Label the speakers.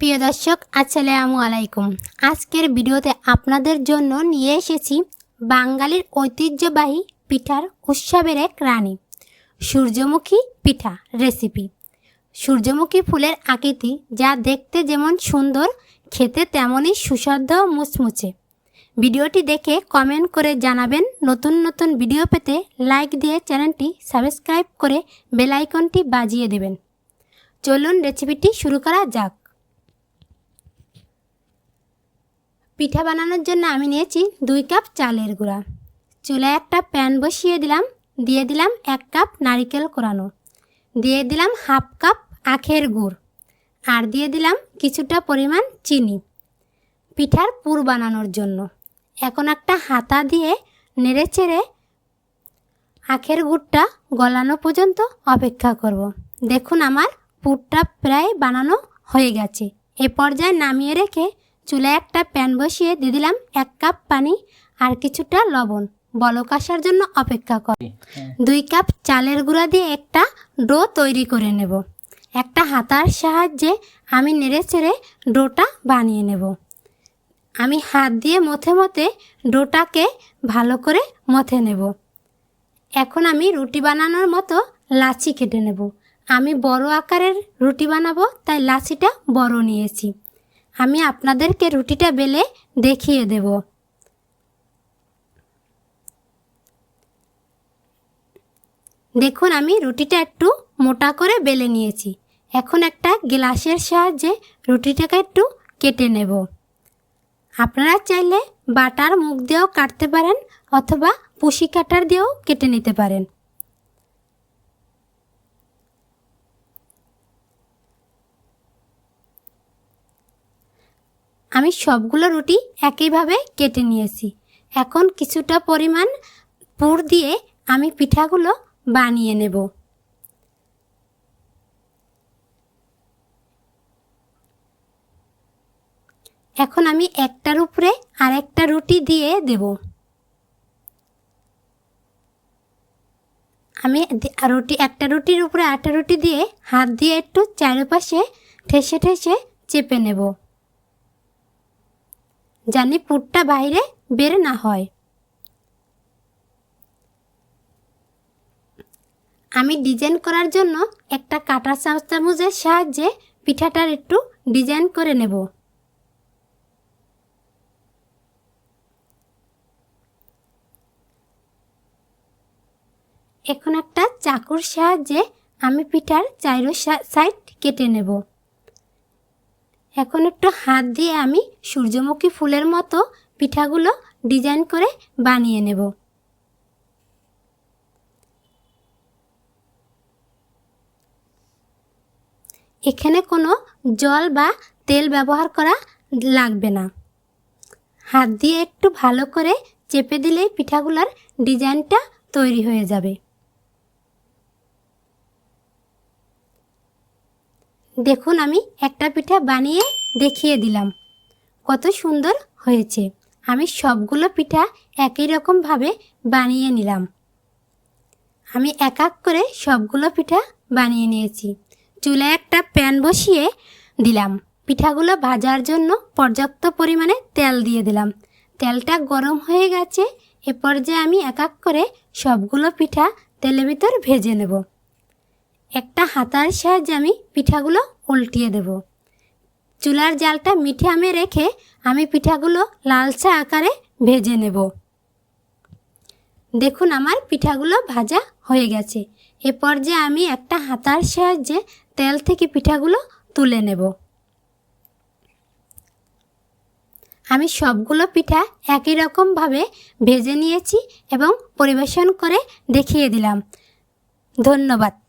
Speaker 1: প্রিয় দর্শক, আসসালামু আলাইকুম। আজকের ভিডিওতে আপনাদের জন্য নিয়ে এসেছি বাঙালির ঐতিহ্যবাহী পিঠার উৎসবের এক রানী, সূর্যমুখী পিঠা রেসিপি সূর্যমুখী ফুলের আকৃতি যা দেখতে যেমন সুন্দর, খেতে তেমনই সুস্বাদু মুচমুচে। ভিডিওটি দেখে কমেন্ট করে জানাবেন। নতুন নতুন ভিডিও পেতে লাইক দিয়ে চ্যানেলটি সাবস্ক্রাইব করে বেলাইকনটি বাজিয়ে দেবেন। চলুন রেসিপিটি শুরু করা যাক। পিঠা বানানোর জন্য আমি নিয়েছি দুই কাপ চালের গুঁড়া। চুলায় একটা প্যান বসিয়ে দিলাম, দিয়ে দিলাম এক কাপ নারিকেল কোরানো। দিয়ে দিলাম হাফ কাপ আখের গুড়। আর দিয়ে দিলাম কিছুটা পরিমাণ চিনি। পিঠার পুর বানানোর জন্য। এখন একটা হাতা দিয়ে নেড়ে চেড়ে আখের গুড়টা গলানো পর্যন্ত অপেক্ষা করব। দেখুন আমার পুরটা প্রায় বানানো হয়ে গেছে। এ পর্যায়ে নামিয়ে রেখে চুলায় একটা প্যান বসিয়ে দিয়ে দিলাম এক কাপ পানি আর কিছুটা লবণ। বলক আসার জন্য অপেক্ষা কর। দুই কাপ চালের গুঁড়া দিয়ে একটা ডো তৈরি করে নেব। একটা হাতার সাহায্যে আমি নেড়ে চেড়ে ডোটা বানিয়ে নেব। আমি হাত দিয়ে মথে মথে ডোটাকে ভালো করে মথে নেব। এখন আমি রুটি বানানোর মতো লাচি কেটে নেব। আমি বড় আকারের রুটি বানাবো, তাই লাচিটা বড় নিয়েছি। আমি আপনাদেরকে রুটিটা বেলে দেখিয়ে দেব। দেখুন, আমি রুটিটা একটু মোটা করে বেলে নিয়েছি। এখন একটা গ্লাসের সাহায্যে রুটিটাকে একটু কেটে নেব। আপনারা চাইলে বাটার মুখ দিয়েও কাটতে পারেন, অথবা পুষি কাটার দিয়েও কেটে নিতে পারেন। আমি সবগুলো রুটি একইভাবে কেটে নিয়েছি। এখন কিছুটা পরিমাণ পুর দিয়ে আমি পিঠাগুলো বানিয়ে নেব। এখন আমি একটার উপরে আর একটা রুটি দিয়ে দেব। আমি রুটি, একটা রুটির উপরে আটটা রুটি দিয়ে হাত দিয়ে একটু চারপাশে ঠেসে ঠেসে চেপে নেব। জানি পুরটা বাইরে বের না হয়। আমি ডিজাইন করার জন্য একটা কাটা চামচ চামচের সাহায্যে পিঠাটার একটু ডিজাইন করে নেব। এখন একটা চাকুর সাহায্যে আমি পিঠার চাইরো সাইড কেটে নেব। এখন একটু হাত দিয়ে আমি সূর্যমুখী ফুলের মতো পিঠাগুলো ডিজাইন করে বানিয়ে নেব। এখানে কোনো জল বা তেল ব্যবহার করা লাগবে না। হাত দিয়ে একটু ভালো করে চেপে দিলেই পিঠাগুলোর ডিজাইনটা তৈরি হয়ে যাবে। দেখুন আমি একটা পিঠা বানিয়ে দেখিয়ে দিলাম। কত সুন্দর হয়েছে। আমি সবগুলো পিঠা একই রকমভাবে বানিয়ে নিলাম। আমি এক এক করে সবগুলো পিঠা বানিয়ে নিয়েছি। চুলায় একটা প্যান বসিয়ে দিলাম। পিঠাগুলো ভাজার জন্য পর্যাপ্ত পরিমাণে তেল দিয়ে দিলাম। তেলটা গরম হয়ে গেছে। এ পর্যায়ে আমি এক এক করে সবগুলো পিঠা তেলের ভিতর ভেজে নেব। একটা হাতার সাহায্যে আমি পিঠাগুলো উল্টিয়ে দেব। চুলার জালটা মিঠে আমে রেখে আমি পিঠাগুলো লালচা আকারে ভেজে নেব। দেখুন আমার পিঠাগুলো ভাজা হয়ে গেছে। এ পর্যায়ে আমি একটা হাতার সাহায্যে তেল থেকে পিঠাগুলো তুলে নেব। আমি সবগুলো পিঠা একই রকমভাবে ভেজে নিয়েছি এবং পরিবেশন করে দেখিয়ে দিলাম। ধন্যবাদ।